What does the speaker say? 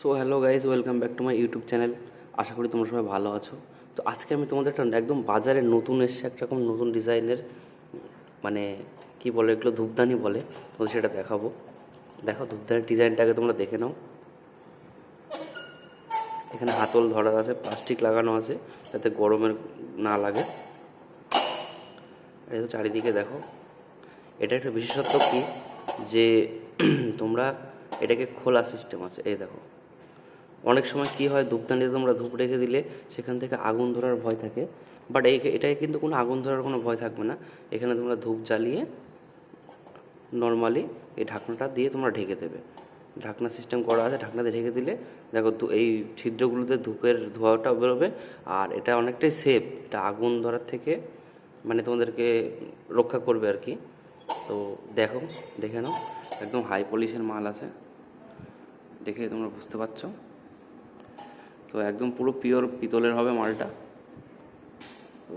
So hello guys welcome back to my YouTube channel আশা করি তোমরা সবাই ভালো আছো। তো আজকে আমি তোমাদের একটা একদম বাজারে নতুন এসছে, একটা রকম নতুন ডিজাইনের মানে কি বলে এগুলো, ধূপদানি বলে। তোমাদের সেটা দেখাবো। দেখো ধূপদানির ডিজাইনটাকে তোমরা দেখে নাও। এখানে হাতল ধরা আছে, প্লাস্টিক লাগানো আছে, যাতে গরমের না লাগে। তো চারিদিকে দেখো, এটা একটা বিশেষত্ব কি? যে তোমরা এটাকে খোলা সিস্টেম আছে। এই দেখো অনেক সময় কি হয় ধূপদানিতে তোমরা ধূপ রেখে দিলে সেখান থেকে আগুন ধরার ভয় থাকে। বাট এই এটায় কিন্তু কোনো আগুন ধরার কোনো ভয় থাকবে না। এখানে তোমরা ধূপ জ্বালিয়ে নর্মালি এই ঢাকনাটা দিয়ে তোমরা ঢেকে দেবে। ঢাকনা সিস্টেম করা আছে ঢাকনাতে ঢেকে দিলে দেখো এই ছিদ্রগুলোতে ধূপের ধোঁয়াটা বেরোবে। আর এটা অনেকটাই সেফ এটা আগুন ধরার থেকে মানে তোমাদেরকে রক্ষা করবে আর কি। তো দেখো, দেখে নাও, একদম হাই পলিশের মাল আছে। দেখে তোমরা বুঝতে পারছ। তো একদম পুরো পিওর পিতলের হবে মালটা। তো